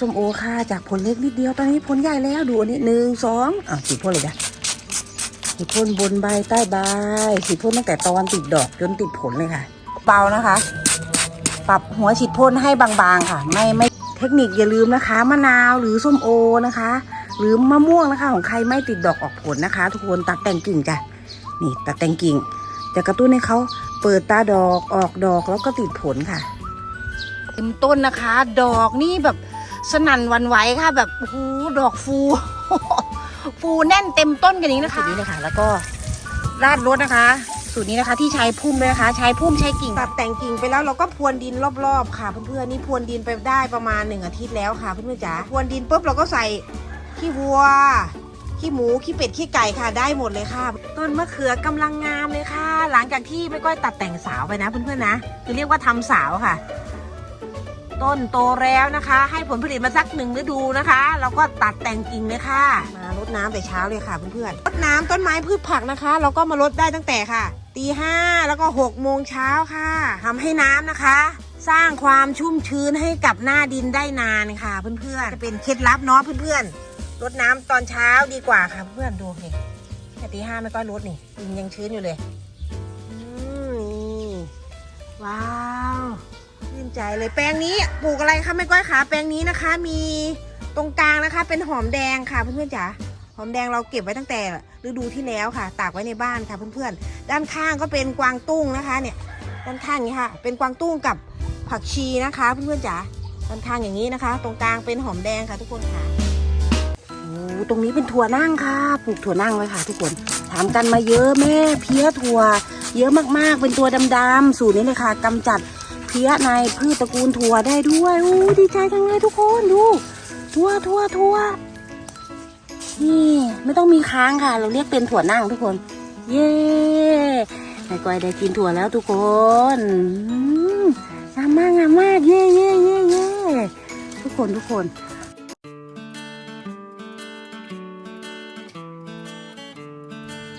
ส้มโอค่ะจากผลเล็กนิดเดียวตอนนี้ผลใหญ่แล้วดูอันนี้หนึ่งสองอะฉีดพ่นเลยจ้ะฉีดพ่นบนใบใต้ใบฉีดพ่นตั้งแต่ตอนติดดอกจนติดผลเลยค่ะเบานะคะ ปรับหัวฉีดพ่นให้บางๆค่ะ ไม่ไม่เทคนิคอย่าลืมนะคะมะนาวหรือส้มโอนะคะ หรือมะม่วงนะคะ ของใครไม่ติดดอกออกผลนะคะ ทุกคนตัดแต่งกิ่งจ้ะนี่ตัดแต่งกิ่งจะกระตุ้นให้เขาเปิดตาดอกออกดอกแล้วก็ติดผลค่ะเต็มต้นนะคะ ดอกนี่แบบ สนั่นหวันไหวค่ะ แบบโอ้โหดอกฟู ฟูแน่นเต็มต้นกันนี้นะคะนี้เลยค่ะ แล้วก็ราดรถนะคะ สูตรนี้นะคะ ที่ใช้พุ่มเลยนะคะ ใช้พุ่มใช้กิ่ง ตัดแต่งกิ่งไปแล้วเราก็พรวนดินรอบๆ ค่ะเพื่อนๆนี่พรวนดินไปได้ประมาณหนึ่งอาทิตย์แล้วค่ะเพื่อนๆจ๋าพรวนดินปุ๊บเราก็ใส่ขี้วัวขี้หมูขี้เป็ดขี้ไก่ค่ะได้หมดเลยค่ะ ต้นมะเขือกำลังงามเลยค่ะ หลังจากที่ไม่ก้อยตัดแต่งสาวไปนะเพื่อนๆนะคือเรียกว่าทำสาวค่ะ ต้นโตแล้วนะคะ ให้ผลผลิตมาสักหนึ่งฤดูนะคะเราก็ตัดแต่งกิ่งเลยค่ะ มารดน้ำแต่เช้าเลยค่ะเพื่อนๆรดน้ำต้นไม้พืชผักนะคะ เราก็มารดได้ตั้งแต่ค่ะตีห้าแล้วก็หกโมงเช้าค่ะทำให้น้ำนะคะ สร้างความชุ่มชื้นให้กับหน้าดินได้นานค่ะ เพื่อนๆจะเป็นเคล็ดลับเนาะเพื่อนๆรดน้ำตอนเช้าดีกว่าค่ะเพื่อนดูนี่แค่ตีห้าไม่ก็รดนี่ดินยังชื้นอยู่เลยอืมนี่ว้าว ใจเลยแปลงนี้ปลูกอะไรคะไม่ก้อยขาแปลงนี้นะคะ มีตรงกลางนะคะ เป็นหอมแดงค่ะเพื่อนๆจ๋าหอมแดงเราเก็บไว้ตั้งแต่ฤดูที่แล้วค่ะ ตากไว้ในบ้านค่ะเพื่อนๆด้านข้างก็เป็นกวางตุ้งนะคะ เนี่ย ด้านข้างนี้ค่ะ เป็นกวางตุ้งกับผักชีนะคะเพื่อนๆจ๋าด้านข้างอย่างนี้นะคะ ตรงกลางเป็นหอมแดงค่ะ ทุกคนค่ะโอ้ตรงนี้เป็นถั่วนั่งค่ะปลูกถั่วนั่งไว้ค่ะ ทุกคนถามกันมาเยอะแม่เพี้ยถั่ว เยอะมากๆเป็นตัวดำๆสูตรนี้เลยค่ะกำจัด เพี้ยในพืชตระกูลถั่วได้ด้วยโอ้ดีใจจังเลยทุกคนดูถั่วถั่วถั่วนี่ไม่ต้องมีค้างค่ะ เราเรียกเป็นถั่วนั่งทุกคน เย้ไอ้ก้อยได้กินถั่วแล้วทุกคนงามมากงามมากเย้เย้เย้เย้ทุกคนทุกคน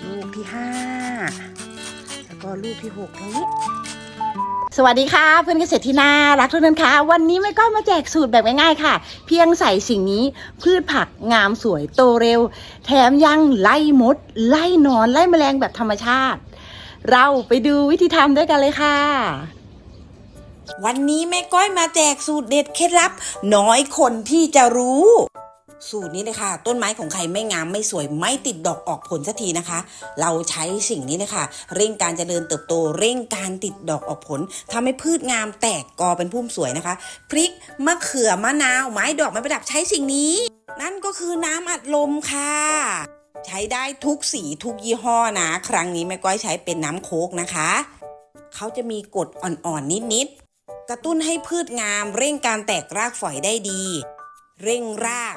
ลูกที่ห้าแล้วก็ลูกที่หกตรงนี้ สวัสดีค่ะเพื่อนเกษตรที่น่ารักทุกท่านคะวันนี้ไม่ก็มาแจกสูตรแบบง่ายๆค่ะ เพียงใส่สิ่งนี้พืชผักงามสวยโตเร็ว แถมยังไล่มด ไล่นอนไล่แมลงแบบธรรมชาติ เราไปดูวิธีทำด้วยกันเลยค่ะ วันนี้แม่ก้อยมาแจกสูตรเด็ดเคล็ดลับ น้อยคนที่จะรู้ สูตรนี้เลยค่ะ ต้นไม้ของใครไม่งามไม่สวยไม่ติดดอกออกผลสักทีนะคะ เราใช้สิ่งนี้เลยค่ะ เร่งการเจริญเติบโต เร่งการติดดอกออกผลทำให้พืชงามแตกกอเป็นพุ่มสวยนะคะ พริกมะเขือมะนาว ไม้ดอกไม้ประดับใช้สิ่งนี้ นั่นก็คือน้ำอัดลมค่ะใช้ได้ทุกสีทุกยี่ห้อนะ ครั้งนี้แม่ก้อยใช้เป็นน้ำโค้กนะคะ เขาจะมีกรดอ่อนๆนิดๆ กระตุ้นให้พืชงาม เร่งการแตกรากฝอยได้ดี เร่งราก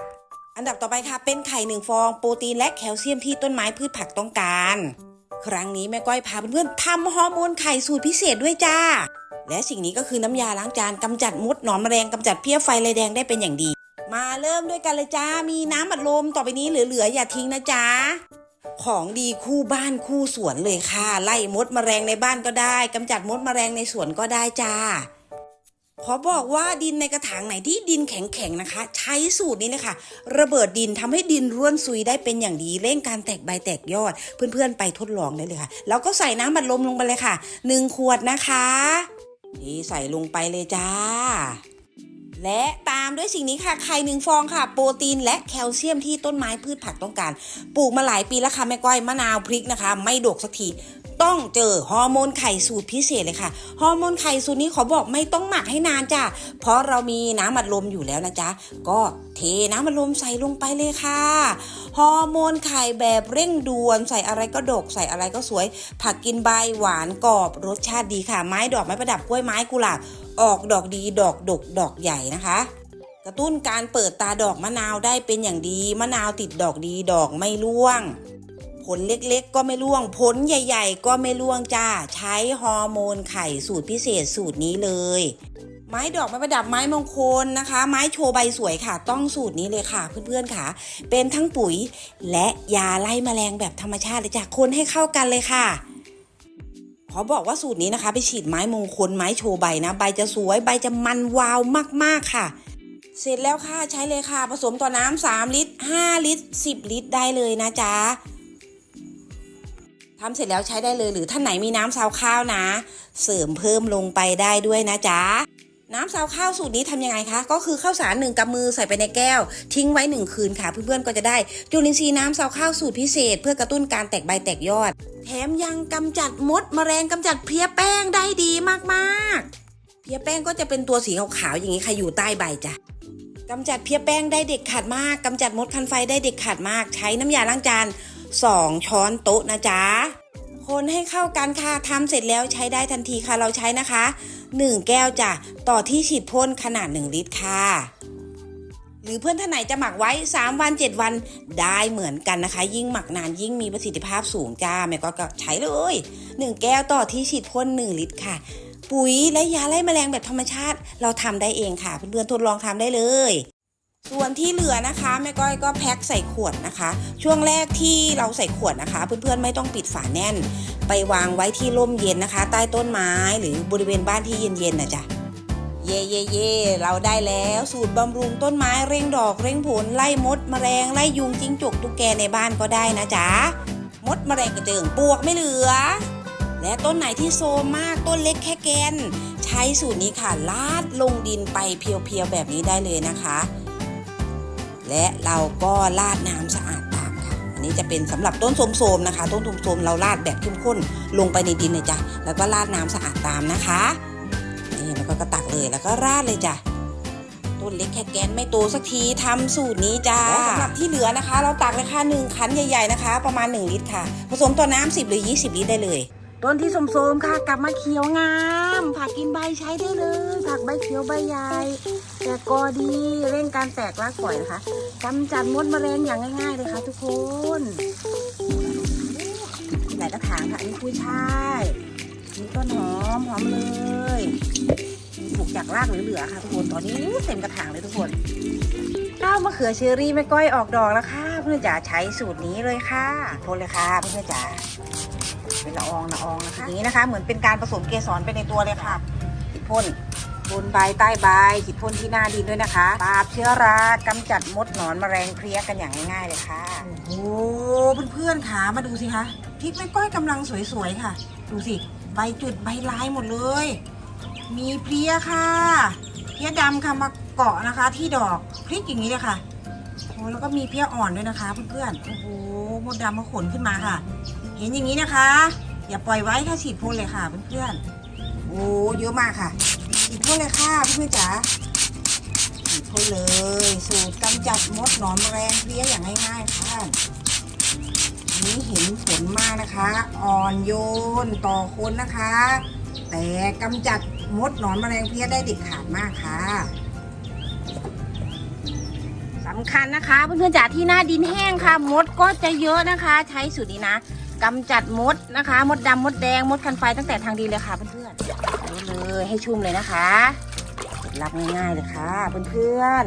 อันดับต่อไปค่ะ เป็นไข่หนึ่งฟอง โปรตีนและแคลเซียมที่ต้นไม้พืชผักต้องการ ครั้งนี้แม่ก้อยพาเพื่อนๆทำฮอร์โมนไข่สูตรพิเศษด้วยจ้า และสิ่งนี้ก็คือน้ำยาล้างจานกำจัดมดหนอนแมลงกำจัดเพี้ยไฟลายแดงได้เป็นอย่างดี มาเริ่มด้วยกันเลยจ้า มีน้ำอัดลมต่อไปนี้เหลือๆอย่าทิ้งนะจ๊ะของดีคู่บ้านคู่สวนเลยค่ะ ไล่มดแมลงในบ้านก็ได้กำจัดมดแมลงในสวนก็ได้จ้า ขอบอกว่าดินในกระถางไหนที่ดินแข็งๆนะคะ ใช้สูตรนี้เลยค่ะ ระเบิดดินทำให้ดินร่วนซุยได้เป็นอย่างดีเร่งการแตกใบแตกยอด เพื่อนๆไปทดลองได้เลยค่ะ แล้วก็ใส่น้ำบัดลมลงไปเลยค่ะหนึ่งขวดนะคะนี่ใส่ลงไปเลยจ้า และตามด้วยสิ่งนี้ค่ะ ไข่หนึ่งฟองค่ะ โปรตีนและแคลเซียมที่ต้นไม้พืชผักต้องการ ปลูกมาหลายปีแล้วค่ะแม่ก้อยมะนาวพริกนะคะ ไม่ดกสักที ต้องเจอฮอร์โมนไข่สูตรพิเศษเลยค่ะฮอร์โมนไข่สูตรนี้ขอบอกไม่ต้องหมักให้นานจ้ะเพราะเรามีน้ำอัดลมอยู่แล้วนะจ๊ะก็เทน้ำอัดลมใส่ลงไปเลยค่ะฮอร์โมนไข่แบบเร่งด่วนใส่อะไรก็ดก ใส่อะไรก็สวย ผักกินใบหวานกรอบรสชาติดีค่ะ ไม้ดอกไม้ประดับกล้วยไม้กุหลาบออกดอกดีดอกดกดอกใหญ่นะคะกระตุ้นการเปิดตาดอกมะนาวได้เป็นอย่างดี มะนาวติดดอกดีดอกไม่ร่วง ผลเล็กๆ ก็ไม่ร่วง ผลใหญ่ ๆ ก็ไม่ร่วงจ้า ใช้ฮอร์โมนไข่สูตรพิเศษสูตรนี้เลย ไม้ดอกไม้ประดับไม้มงคลนะคะ ไม้โชว์ใบสวยค่ะ ต้องสูตรนี้เลยค่ะ เพื่อนๆค่ะ เป็นทั้งปุ๋ยและยาไล่แมลงแบบธรรมชาติเลยจ้ะคนให้เข้ากันเลยค่ะขอบอกว่าสูตรนี้นะคะ ไปฉีดไม้มงคลไม้โชว์ใบนะ ใบจะสวย ใบจะมันวาวมากๆค่ะ เสร็จแล้วค่ะใช้เลยค่ะ ผสมต่อน้ำสามลิตรห้าลิตรสิบลิตรได้เลยนะจ๊ะ ทำเสร็จแล้วใช้ได้เลยหรือท่านไหนมีน้ำซาวข้าวนะ เสริมเพิ่มลงไปได้ด้วยนะจ๊ะน้ำซาวข้าวสูตรนี้ทำยังไงคะ ก็คือข้าวสารหนึ่งกำมือใส่ไปในแก้ว ทิ้งไว้หนึ่งคืนค่ะ เพื่อนๆก็จะได้จุลินทรีย์น้ำซาวข้าวสูตรพิเศษ เพื่อกระตุ้นการแตกใบแตกยอด แถมยังกำจัดมดแมลงกำจัดเพี้ยแป้งได้ดีมากๆ เพี้ยแป้งก็จะเป็นตัวสีขาวๆอย่างนี้ค่ะอยู่ใต้ใบจ้ะกำจัดเพี้ยแป้งได้เด็ดขาดมากกำจัดมดคันไฟได้เด็ดขาดมาก ใช้น้ำยาล้างจาน 2 ช้อนโต๊ะนะจ๊ะ คนให้เข้ากันค่ะทำเสร็จแล้วใช้ได้ทันทีค่ะเราใช้นะคะ 1 แก้วจ้ะต่อที่ฉีดพ่นขนาด 1 ลิตรค่ะ หรือเพื่อนท่านไหนจะหมักไว้ 3 วัน 7 วันได้เหมือนกันนะคะ ยิ่งหมักนานยิ่งมีประสิทธิภาพสูงจ้าแม่ก็ใช้เลย 1 แก้วต่อที่ฉีดพ่น1 ลิตรค่ะปุ๋ยและยาไล่แมลงแบบธรรมชาติ เราทำได้เองค่ะ เพื่อนๆทดลองทำได้เลย ส่วนที่เหลือนะคะแม่ก้อยก็แพ็คใส่ขวดนะคะ ช่วงแรกที่เราใส่ขวดนะคะ เพื่อนๆไม่ต้องปิดฝาแน่น ไปวางไว้ที่ร่มเย็นนะคะ ใต้ต้นไม้หรือบริเวณบ้านที่เย็นๆนะจ๊ะเย่เย่เย่เราได้แล้วสูตรบำรุงต้นไม้เร่งดอกเร่งผลไล่มดแมลงไล่ยุงจิ้งจกตุ๊กแกในบ้านก็ได้นะจ๊ะมดแมลงกระเจิงปวกไม่เหลือ และต้นไหนที่โซมมากต้นเล็กแค่แกน ใช้สูตรนี้ค่ะลาดลงดินไปเพียวๆแบบนี้ได้เลยนะคะ และเราก็ราดน้ำสะอาดตามค่ะอันนี้จะเป็นสำหรับต้นโสมๆนะคะ ต้นโสมๆเราราดแบบเข้มข้นลงไปในดินเลยจ้ะแล้วก็ราดน้ำสะอาดตามนะคะนี่แล้วก็กระตักเลยแล้วก็ราดเลยจ้ะต้นเล็กแค่แกนไม่โตสักทีทำสูตรนี้จ้าและสำหรับที่เหลือนะคะ เราตักเลยค่ะหนึ่งขันใหญ่ๆนะคะ ประมาณ 1 ลิตรค่ะ ผสมต่อน้ำ10 หรือ 20 ลิตรได้เลย ต้นที่สมๆค่ะ กลับมาเขียวงาม ผักกินใบใช้ได้เลย ผักใบเขียวใบใหญ่แต่กอดีเร่งการแตกรากฝอยนะคะกำจัดมดแมลงอย่างง่าย ๆ เลยค่ะทุกคนหลายกระถางค่ะอันนี้คุยช่ายมีต้นหอมหอมเลยมีปลูกจากรากเหลือๆค่ะทุกคนตอนนี้เต็มกระถางเลยทุกคนก้าวมะเขือเชอรี่แม่ก้อยออกดอกแล้วค่ะ เพื่อนจ๋าใช้สูตรนี้เลยค่ะพ่นเลยค่ะเพื่อนจ๋า เป็นละอองละอองนะคะอย่างนี้นะคะ เหมือนเป็นการผสมเกสรไปในตัวเลยค่ะฉีดพ่นบนใบใต้ใบฉีดพ่นที่หน้าดินด้วยนะคะปราบเชื้อรากำจัดมดหนอนแมลงเพลี้ยกันอย่างง่ายๆเลยค่ะโอ้เพื่อนๆค่ะมาดูสิคะพริกแม่ก้อยกำลังสวยๆค่ะ ดูสิใบจุดใบลายหมดเลย มีเพลี้ยค่ะเพลี้ยดำค่ะมาเกาะนะคะ ที่ดอกพริกอย่างนี้เลยค่ะโอ้แล้วก็มีเพลี้ยอ่อนด้วยนะคะ เพื่อนๆ โอ้โห มดดำมาขนขึ้นมาค่ะ เห็นอย่างนี้นะคะ อย่าปล่อยไว้ค่ะฉีดพ่นเลยค่ะเพื่อนๆโอ้เยอะมากค่ะฉีดพ่นเลยค่ะเพื่อนๆจ๋าฉีดพ่นเลย สูตรกำจัดมดหนอนแมลงเพลี้ยอย่างง่ายๆค่ะนนี้เห็นผลมากนะคะ อ่อนโยนต่อคนนะคะ แต่กำจัดมดหนอนแมลงเพลี้ยได้เด็ดขาดมากค่ะสำคัญนะคะเพื่อนๆจ๋าที่หน้าดินแห้งค่ะ มดก็จะเยอะนะคะ ใช้สูตรนี้นะ กำจัดมดนะคะ มดดำมดแดงมดคันไฟตั้งแต่ทางดินเลยค่ะเพื่อนๆเอาเลยให้ชุ่มเลยนะคะเคล็ดลับง่ายๆเลยค่ะเพื่อน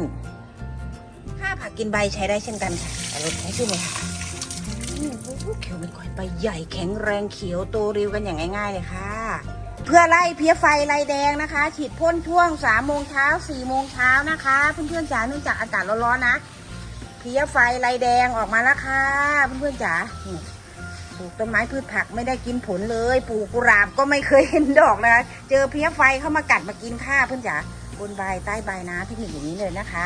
ๆถ้าผักกินใบใช้ได้เช่นกันค่ะเอาเลยให้ชุ่มเลยค่ะโอ้โหเขียวเป็นก้อยใบใหญ่แข็งแรงเขียวโตเร็วกันอย่างง่ายๆเลยค่ะ เพื่อไล่เพี้ยไฟไล่แดงนะคะ ฉีดพ่นช่วง3โมงเช้า4โมงเช้านะคะ เพื่อนๆจ๋าเนื่องจากอากาศร้อนๆนะเพี้ยไฟไล่แดงออกมาแล้วค่ะเพื่อนๆจ๋านี่ ปลูกต้นไม้พืชผักไม่ได้กินผลเลย ปลูกกุหลาบก็ไม่เคยเห็นดอกนะคะ เจอเพี้ยไฟเข้ามากัดมากินข้าเพื่อนจ๋าบนใบใต้ใบนะเทคนิคอย่างนี้เลยนะคะ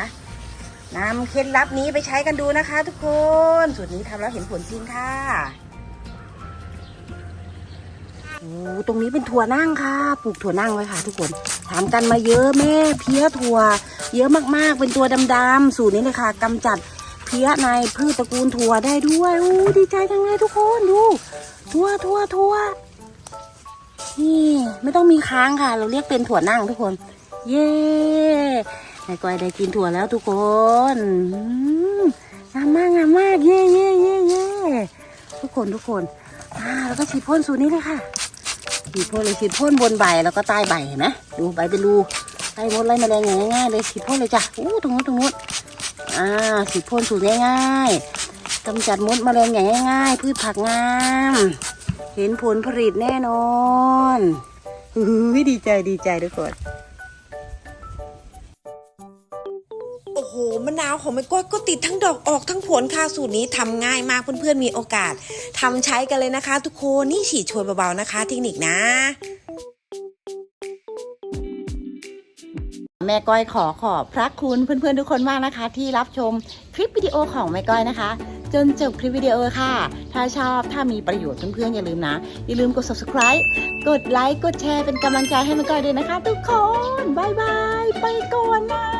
นำเคล็ดลับนี้ไปใช้กันดูนะคะ ทุกคนสูตรนี้ทำแล้วเห็นผลจริงค่ะโอ้ตรงนี้เป็นถั่วนั่งค่ะ ปลูกถั่วนั่งไว้ค่ะ ทุกคนถามกันมาเยอะแม่เพี้ยถั่ว เยอะมากๆเป็นตัวดำๆสูตรนี้เลยค่ะกำจัด พี้ยในพืชตระกูลถั่วได้ด้วยโอ้ดีใจจังเลยทุกคนดูถั่วถั่วถั่วนี่ไม่ต้องมีค้างค่ะ เราเรียกเป็นถั่วนั่งทุกคน เย้นายก้อยได้กินถั่วแล้วทุกคนงามมากงามมากเย้เย้เย้เย้ทุกคนทุกคนอ่าแล้วก็ฉีดพ่นสูตรนี้เลยค่ะฉีดพ่นเลยฉีดพ่นบนใบแล้วก็ใต้ใบเห็นไหมดูใบเป็นรูไล่มดไล่แมลงอย่างง่ายๆเลยฉีดพ่นเลยจ้ะอู้ตรงนู้นตรงนู้น อ่าฉีดพ่นสูตรง่ายๆกำจัดมดแมลงอย่างง่าย ๆ พืชผักงาม เห็นผลผลิตแน่นอนฮือดีใจดีใจทุกคนโอ้โหมะนาวของแม่ก้อยก็ติดทั้งดอกออกทั้งผลค่ะสูตรนี้ทำง่ายมากเพื่อนๆมีโอกาสทำใช้กันเลยนะคะ ทุกคนนี่ฉีดโชยเบาๆนะคะเทคนิคนะ แม่ก้อยขอขอบพระคุณเพื่อนๆทุกคนมากนะคะ ที่รับชมคลิปวิดีโอของแม่ก้อยนะคะ จนจบคลิปวิดีโอค่ะ ถ้าชอบถ้ามีประโยชน์เพื่อนๆอย่าลืมนะ อย่าลืมกด subscribe กดไลค์กดแชร์เป็นกำลังใจให้แม่ก้อยด้วยนะคะ ทุกคนบายบายไปก่อนนะ